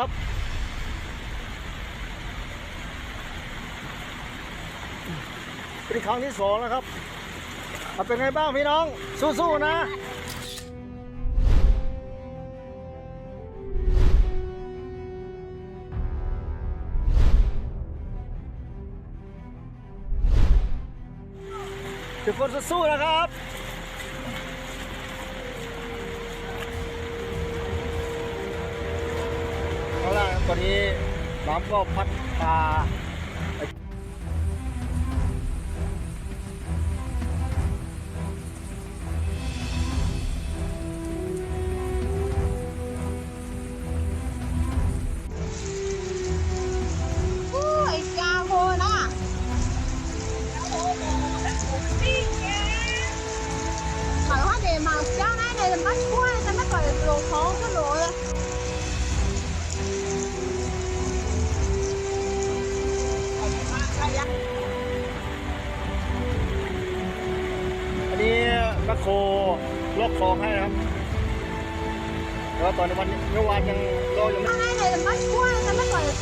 นะครับ เป็นครั้งที่สองแล้วครับเอาเป็นไงบ้างพี่น้อง สู้ๆนะทุกคนสู้ๆนะครับ ตอนนี้น้ำก็พัดพา มคโครลอกคลองให้นะครับแล้วตอนวันเมื่อวานยังรออยู่ Cháu này này là bắt qua, sao bắt gọi là